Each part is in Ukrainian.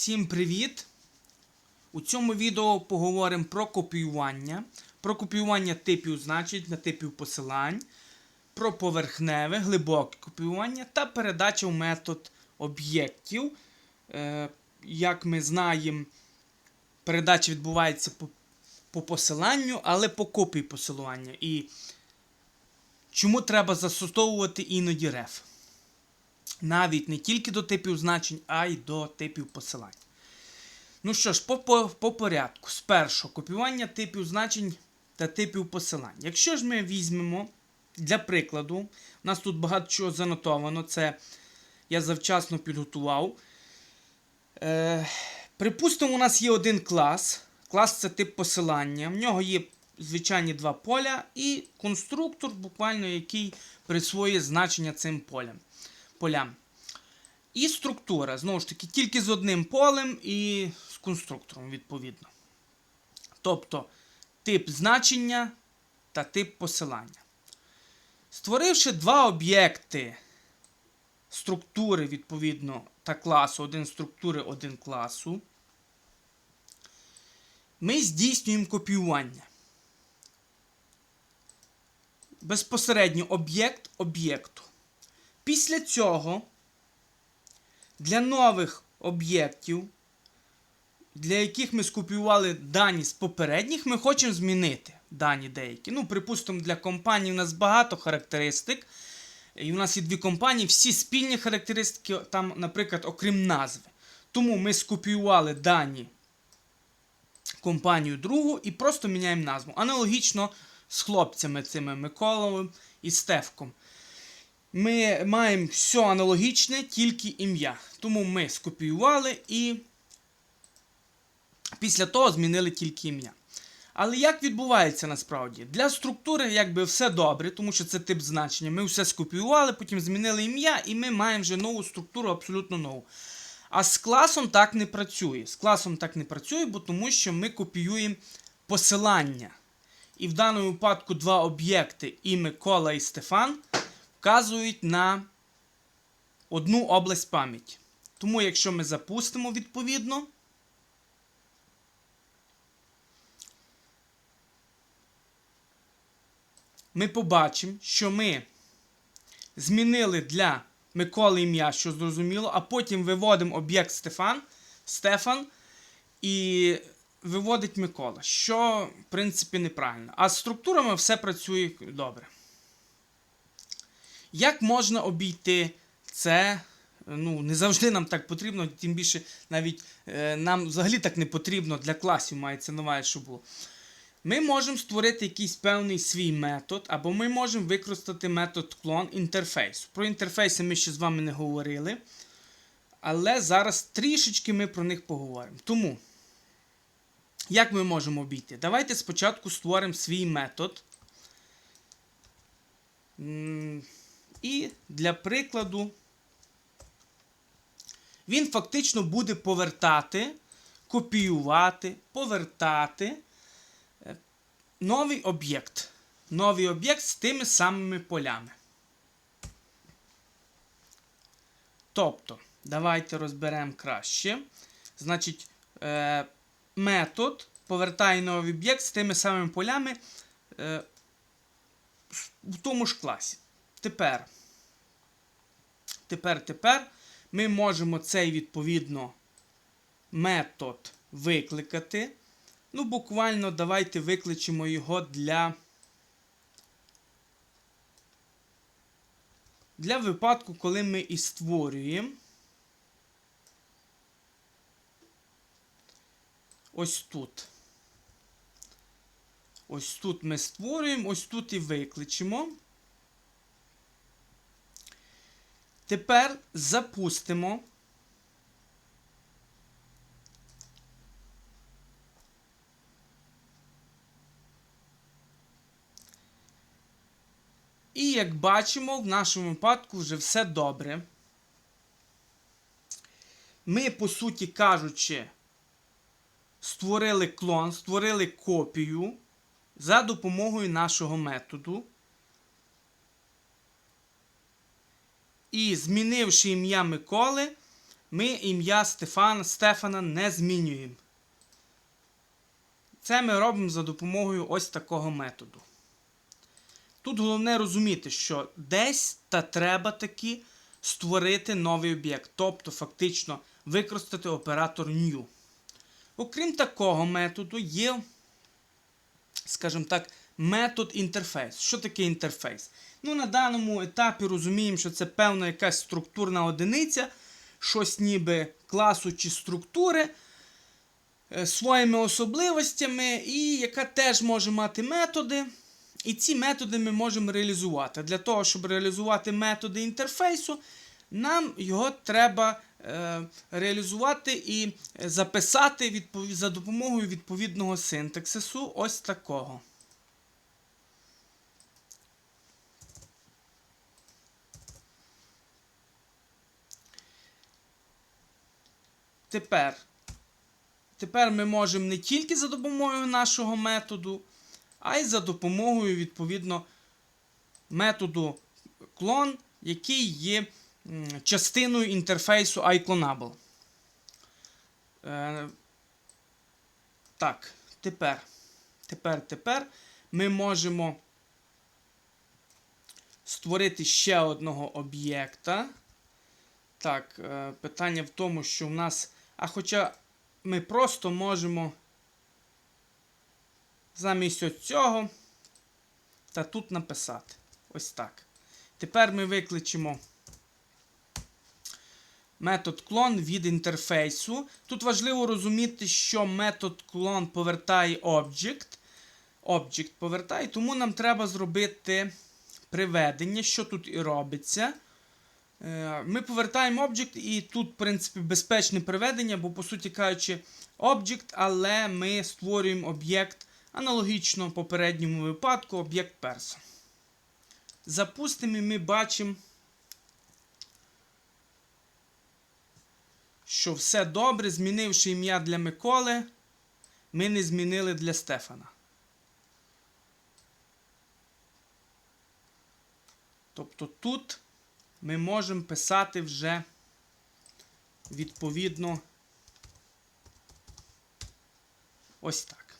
Всім привіт! У цьому відео поговоримо про копіювання, про копіювання типів значень на типів посилань, про поверхневе, глибоке копіювання та передача в метод об'єктів. Е, як ми знаємо, передача відбувається по, по посиланню, але по копії посилання. І чому треба застосовувати іноді реф? Навіть не тільки до типів значень, а й до типів посилань. Ну що ж, по, по, по порядку. Спершу копіювання типів значень та типів посилань. Якщо ж ми візьмемо, для прикладу, у нас тут багато чого занотовано, це я завчасно підготував. Е, Припустимо, у нас є один клас. Клас це тип посилання. В нього є звичайні два поля і конструктор, буквально який присвоює значення цим полям полям. І структура, знову ж таки, тільки з одним полем і з конструктором, відповідно. Тобто тип значення та тип посилання. Створивши два об'єкти структури, відповідно, та класу, один структури, один класу, ми здійснюємо копіювання. Безпосередньо об'єкт об'єкту. Після цього для нових об'єктів, для яких ми скопіювали дані з попередніх, ми хочемо змінити дані деякі. Ну, припустимо, для компаній у нас багато характеристик. І у нас є дві компанії, всі спільні характеристики, там, наприклад, окрім назви. Тому ми скопіювали дані компанію другу і просто міняємо назву. Аналогічно з хлопцями цими Миколовим і Стевком ми маємо все аналогічне, тільки ім'я. Тому ми скопіювали і після того змінили тільки ім'я. Але як відбувається насправді? Для структури якби все добре, тому що це тип значення. Ми все скопіювали, потім змінили ім'я, і ми маємо вже нову структуру, абсолютно нову. А з класом так не працює. З класом так не працює, бо тому що ми копіюємо посилання. І в даному випадку два об'єкти і Микола і Стефан вказують на одну область пам'яті. Тому, якщо ми запустимо відповідно, ми побачимо, що ми змінили для Миколи ім'я, що зрозуміло, а потім виводимо об'єкт Стефан, Стефан і виводить Микола, що, в принципі, неправильно. А з структурами все працює добре. Як можна обійти це? Ну, не завжди нам так потрібно, тим більше навіть е, нам взагалі так не потрібно для класів мається нова, що було. Ми можемо створити якийсь певний свій метод, або ми можемо використати метод клон інтерфейсу. Про інтерфейси ми ще з вами не говорили. Але зараз трішечки ми про них поговоримо. Тому, як ми можемо обійти? Давайте спочатку створимо свій метод. І для прикладу, він фактично буде повертати, копіювати, повертати е, новий об'єкт. Новий об'єкт з тими самими полями. Тобто, давайте розберемо краще. Значить, е, метод повертає новий об'єкт з тими самими полями е, в тому ж класі. Тепер, тепер, тепер ми можемо цей відповідно метод викликати. Ну, буквально давайте викличемо його для. Для випадку, коли ми і створюємо. Ось тут. Ось тут ми створюємо, ось тут і викличемо. Тепер запустимо. І як бачимо, в нашому випадку вже все добре. Ми, по суті кажучи, створили клон, створили копію за допомогою нашого методу. І змінивши ім'я Миколи, ми ім'я Стефан, Стефана не змінюємо. Це ми робимо за допомогою ось такого методу. Тут головне розуміти, що десь та треба таки створити новий об'єкт, тобто фактично використати оператор new. Окрім такого методу, є, скажімо так, метод інтерфейс. Що таке інтерфейс? Ну, на даному етапі розуміємо, що це певна якась структурна одиниця, щось ніби класу чи структури е, своїми особливостями, і яка теж може мати методи. І ці методи ми можемо реалізувати. Для того, щоб реалізувати методи інтерфейсу, нам його треба е, реалізувати і записати відпов... за допомогою відповідного синтаксису ось такого. Тепер, тепер ми можемо не тільки за допомогою нашого методу, а й за допомогою, відповідно, методу клон, який є частиною інтерфейсу iClonable. Е, так, тепер, тепер, тепер ми можемо створити ще одного об'єкта. Так, е, питання в тому, що в нас. А хоча ми просто можемо замість цього та тут написати. Ось так. Тепер ми викличемо метод клон від інтерфейсу. Тут важливо розуміти, що метод клон повертає object. Object повертає, тому нам треба зробити приведення, що тут і робиться. Е, Ми повертаємо object, і тут, в принципі, безпечне приведення, бо, по суті кажучи, object, але ми створюємо об'єкт аналогічно попередньому випадку, об'єкт person. Запустимо і ми бачимо, що все добре, змінивши ім'я для Миколи, ми не змінили для Стефана. Тобто тут ми можемо писати вже відповідно ось так.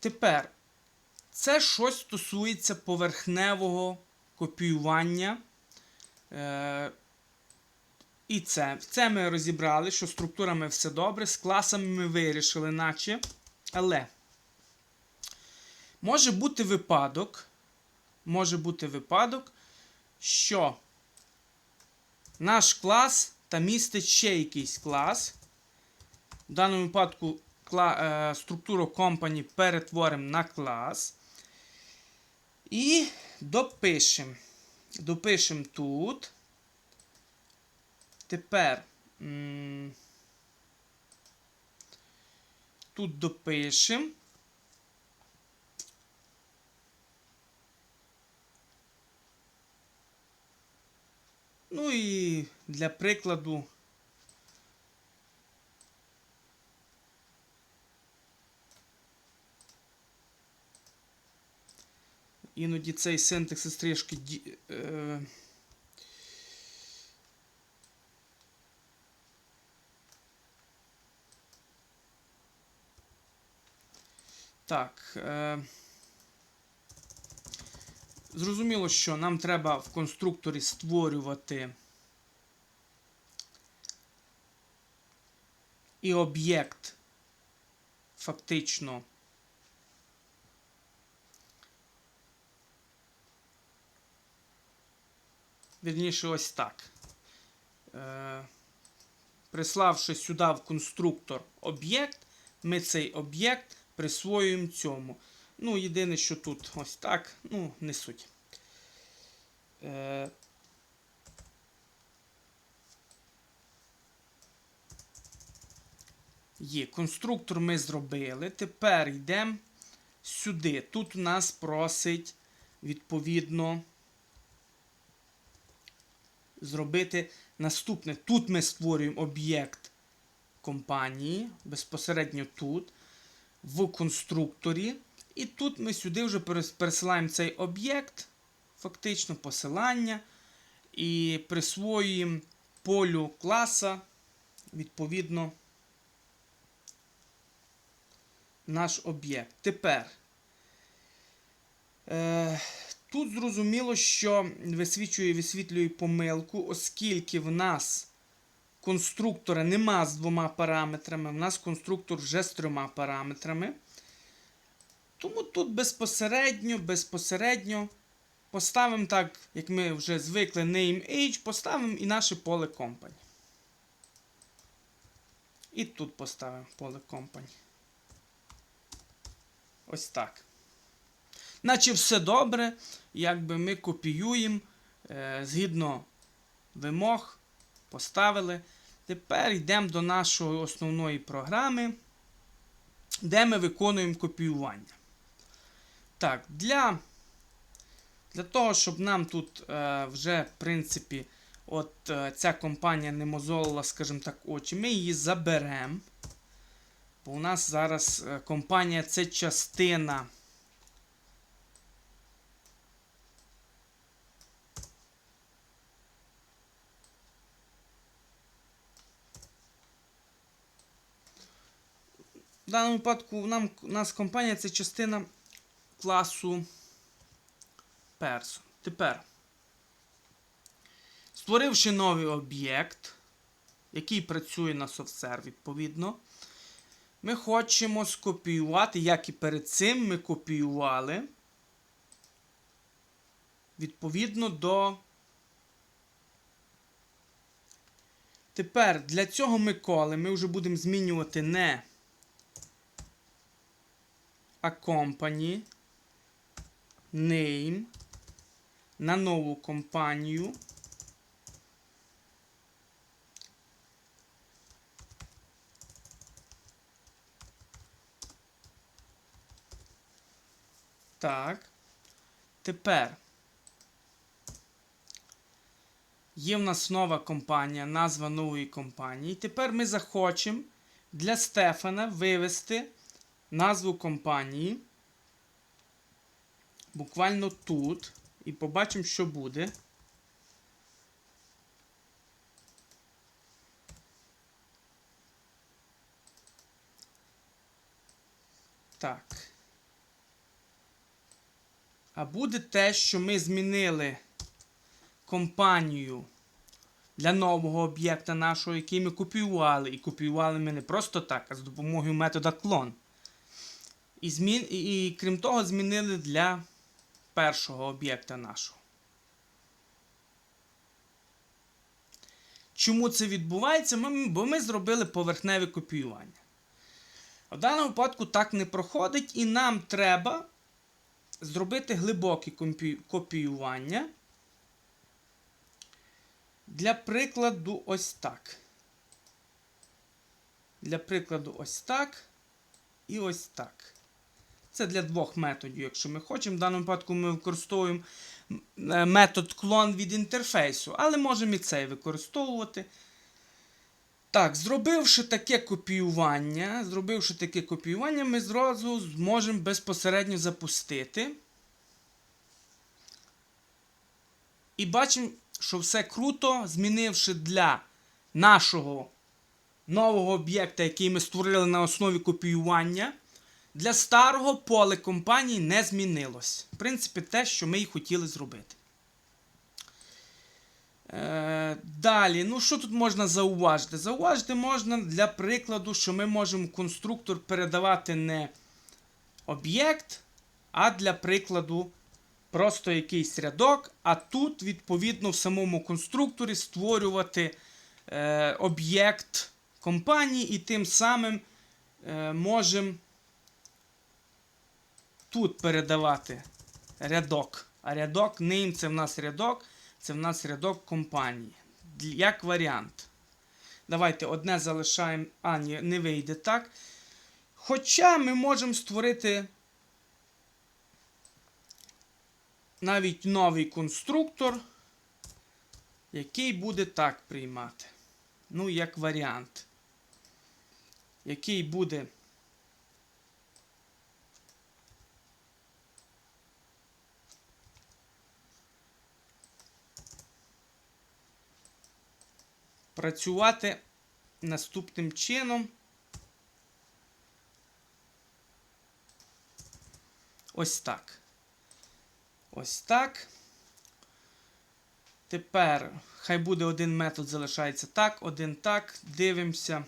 Тепер це щось стосується поверхневого копіювання. Е, і це. Це ми розібрали, що структурами все добре, з класами ми вирішили, наче. Але може бути випадок, може бути випадок, що наш клас та містить ще якийсь клас. В даному випадку е, структуру company перетворимо на клас. І допишемо. Допишемо тут. Тепер тут допишемо. Ну і для прикладу. Іноді цей синтаксис трішки. Е, так. Е, Зрозуміло, що нам треба в конструкторі створювати і об'єкт фактично. Вірніше, ось так. Е, приславши сюди в конструктор об'єкт, ми цей об'єкт присвоюємо цьому. Ну, єдине, що тут ось так, ну, не суть. Е, Є, конструктор ми зробили. Тепер йдемо сюди. Тут у нас просить, відповідно, зробити наступне. Тут ми створюємо об'єкт компанії, безпосередньо тут, в конструкторі. І тут ми сюди вже пересилаємо цей об'єкт, фактично посилання, і присвоюємо полю класа, відповідно, наш об'єкт. Тепер. Е, Тут зрозуміло, що висвічує висвітлює помилку, оскільки в нас конструктора нема з двома параметрами, в нас конструктор вже з трьома параметрами. Тому тут безпосередньо, безпосередньо поставимо так, як ми вже звикли name age, поставимо і наше поле company. І тут поставимо поле company. Ось так. Наче все добре, якби ми копіюємо е, згідно вимог, поставили. Тепер йдемо до нашої основної програми, де ми виконуємо копіювання. Так, для для того, щоб нам тут е, вже, в принципі, от е, ця компанія не мозолила, скажімо так, очі, ми її заберемо. Бо у нас зараз е, компанія це частина. В даному випадку нам, у нас компанія це частина класу Person. Тепер, створивши новий об'єкт, який працює на софтсер, відповідно, ми хочемо скопіювати, як і перед цим ми копіювали відповідно до. Тепер для цього ми коли ми вже будемо змінювати не a company name на нову компанію. Так. Тепер є в нас нова компанія, назва нової компанії. Тепер ми захочемо для Стефана вивести назву компанії. Буквально тут. І побачимо, що буде. Так. А буде те, що ми змінили компанію для нового об'єкта нашого, який ми копіювали. І копіювали ми не просто так, а з допомогою метода клон. І, змін, і, крім того, змінили для першого об'єкта нашого. Чому це відбувається? Ми, бо ми зробили поверхневе копіювання. В даному випадку так не проходить, і нам треба зробити глибоке копіювання. Для прикладу, ось так. Для прикладу, ось так. І ось так. Це для двох методів, якщо ми хочемо. В даному випадку ми використовуємо е, метод клон від інтерфейсу, але можемо і цей використовувати. Так, зробивши таке копіювання, зробивши таке копіювання, ми зразу зможемо безпосередньо запустити. І бачимо, що все круто, змінивши для нашого нового об'єкта, який ми створили на основі копіювання. Для старого поле компанії не змінилось. В принципі, те, що ми і хотіли зробити. Е, Далі, ну що тут можна зауважити? Зауважити можна для прикладу, що ми можемо конструктор передавати не об'єкт, а для прикладу просто якийсь рядок. А тут, відповідно, в самому конструкторі створювати е, об'єкт компанії і тим самим е, можемо тут передавати рядок. А рядок name це в нас рядок, це в нас рядок компанії. Як варіант. Давайте одне залишаємо. А, ні, не вийде так. Хоча ми можемо створити навіть новий конструктор, який буде так приймати. Ну, як варіант. Який буде. Працювати наступним чином. Ось так. Ось так. Тепер хай буде один метод залишається так, один так. Дивимося.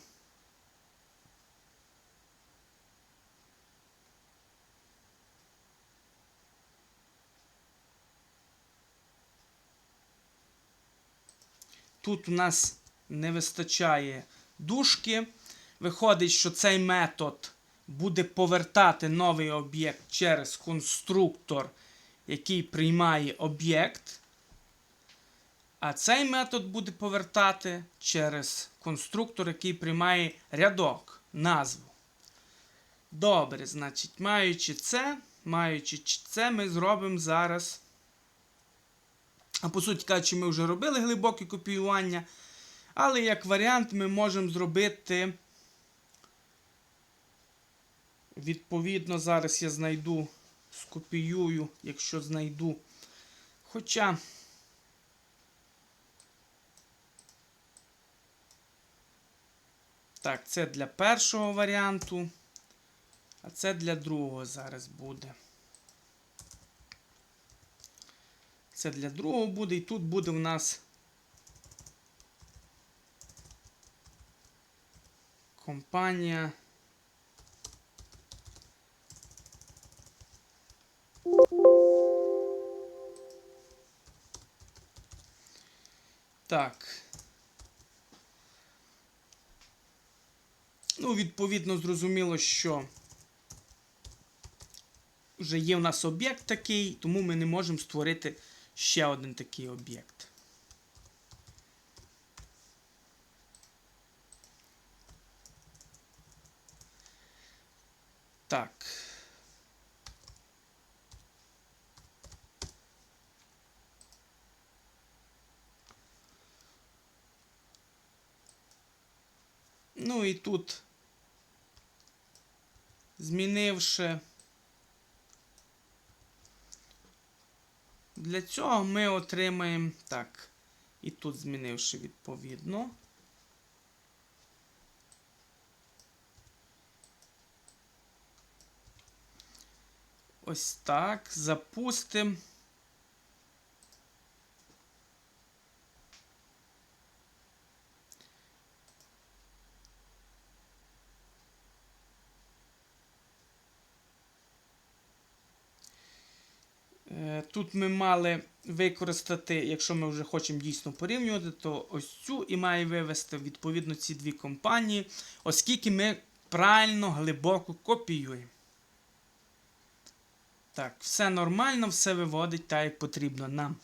Тут у нас не вистачає дужки. Виходить, що цей метод буде повертати новий об'єкт через конструктор, який приймає об'єкт. А цей метод буде повертати через конструктор, який приймає рядок, назву. Добре, значить, маючи це, маючи це, ми зробимо зараз. А по суті кажучи, ми вже робили глибоке копіювання. Але як варіант ми можемо зробити. Відповідно, зараз я знайду, скопіюю, якщо знайду. Хоча. Так, це для першого варіанту, а це для другого зараз буде. Це для другого буде, і тут буде в нас компанія. Так. Ну, відповідно, зрозуміло, що вже є в нас об'єкт такий, тому ми не можемо створити ще один такий об'єкт. Так. Ну і тут, змінивши Для цього ми отримаємо так. І тут змінивши відповідно. Ось так. Запустимо. Е, Тут ми мали використати, якщо ми вже хочемо дійсно порівнювати, то ось цю і має вивести відповідно ці дві компанії, оскільки ми правильно глибоко копіюємо. Так, все нормально, все виводить так, як потрібно нам.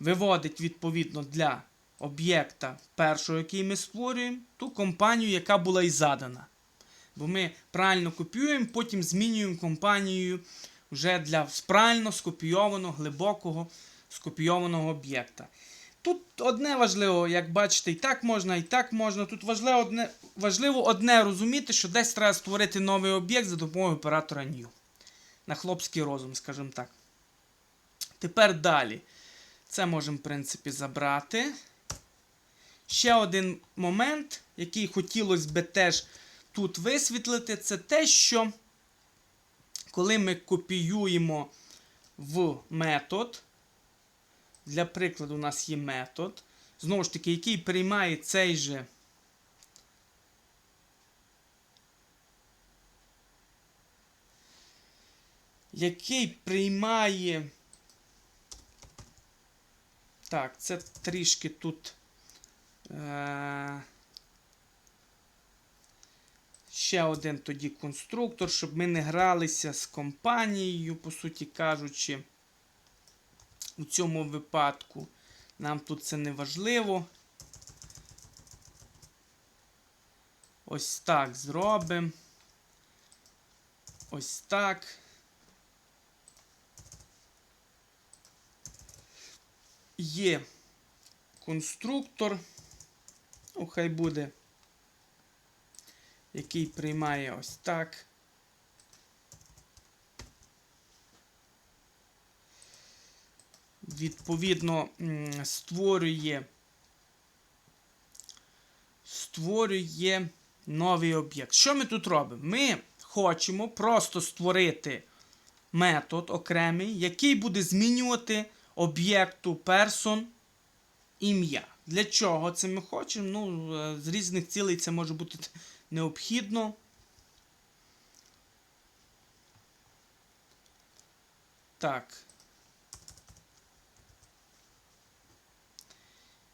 Виводить відповідно для об'єкта першого, який ми створюємо, ту компанію, яка була і задана. Бо ми правильно копіюємо, потім змінюємо компанію вже для правильно скопійованого, глибокого скопійованого об'єкта. Тут одне важливо, як бачите, і так можна, і так можна. Тут важливо одне важливо одне розуміти, що десь треба створити новий об'єкт за допомогою оператора New. На хлопський розум, скажімо так. Тепер далі. Це можемо, в принципі, забрати. Ще один момент, який хотілося би теж тут висвітлити, це те, що коли ми копіюємо в метод, для прикладу, у нас є метод, знову ж таки, який приймає цей же. Який приймає. Так, це трішки тут. Е Ще один тоді конструктор, щоб ми не гралися з компанією, по суті кажучи, у цьому випадку. Нам тут це не важливо. Ось так зробимо. Ось так. Є конструктор. Ну, хай буде який приймає ось так. Відповідно, створює створює новий об'єкт. Що ми тут робимо? Ми хочемо просто створити метод окремий, який буде змінювати об'єкту person ім'я. Для чого це ми хочемо? Ну, е, з різних цілей це може бути необхідно. Так.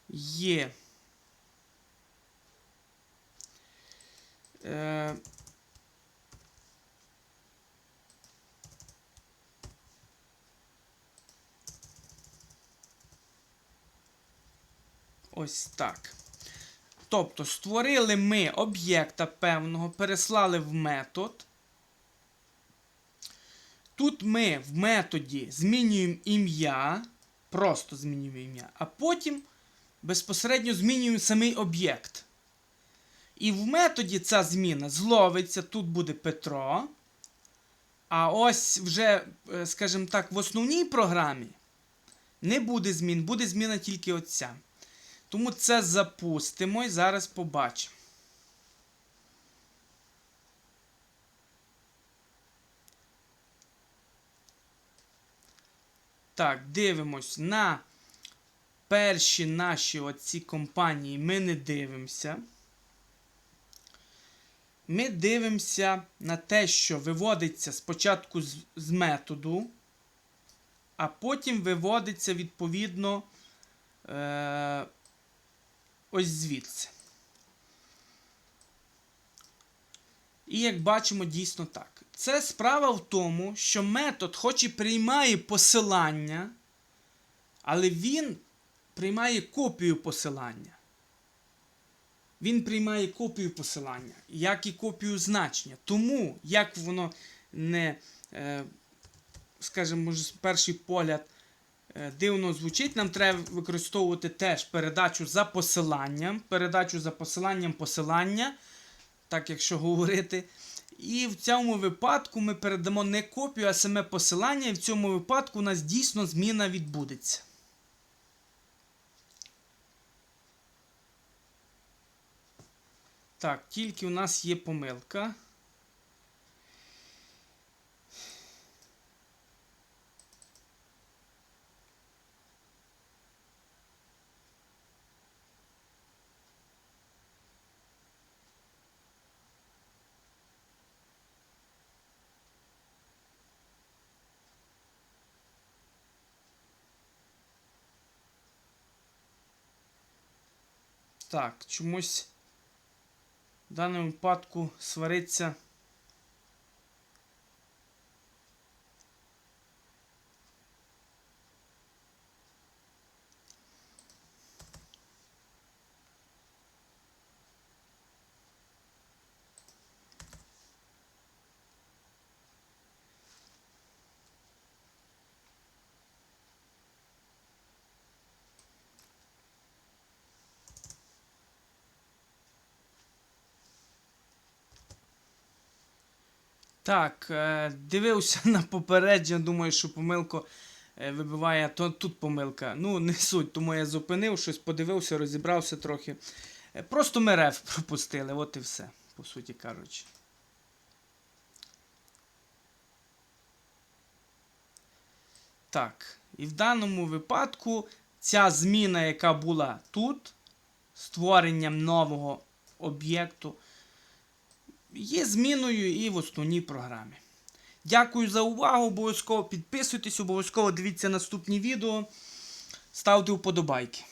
Є. Е, Ось так. Тобто створили ми об'єкта певного, переслали в метод. Тут ми в методі змінюємо ім'я, просто змінюємо ім'я, а потім безпосередньо змінюємо самий об'єкт. І в методі ця зміна зловиться, тут буде Петро. А ось вже, е, скажімо так, в основній програмі не буде змін, буде зміна тільки оця. Тому це запустимо і зараз побачимо. Так, дивимось на перші наші оці компанії ми не дивимося. Ми дивимося на те, що виводиться спочатку з, з методу, а потім виводиться відповідно е, ось звідси. І як бачимо, дійсно так. Це справа в тому, що метод, хоч і приймає посилання, але він приймає копію посилання. Він приймає копію посилання, як і копію значення. Тому, як воно не, е, скажімо, може, з перший погляд дивно звучить, нам треба використовувати теж передачу за посиланням, передачу за посиланням посилання, так якщо говорити. І в цьому випадку ми передамо не копію, а саме посилання, і в цьому випадку у нас дійсно зміна відбудеться. Так, тільки у нас є помилка. Так, чомусь в даному випадку свариться. Так, е, дивився на попередження, думаю, що помилку е, вибиває, то тут помилка. Ну, не суть, тому я зупинив, щось подивився, розібрався трохи. Е, Просто ми реф пропустили, от і все, по суті кажучи. Так, і в даному випадку ця зміна, яка була тут, створенням нового об'єкту, є зміною і в основній програмі. Дякую за увагу. Обов'язково підписуйтесь, обов'язково дивіться наступні відео. Ставте вподобайки.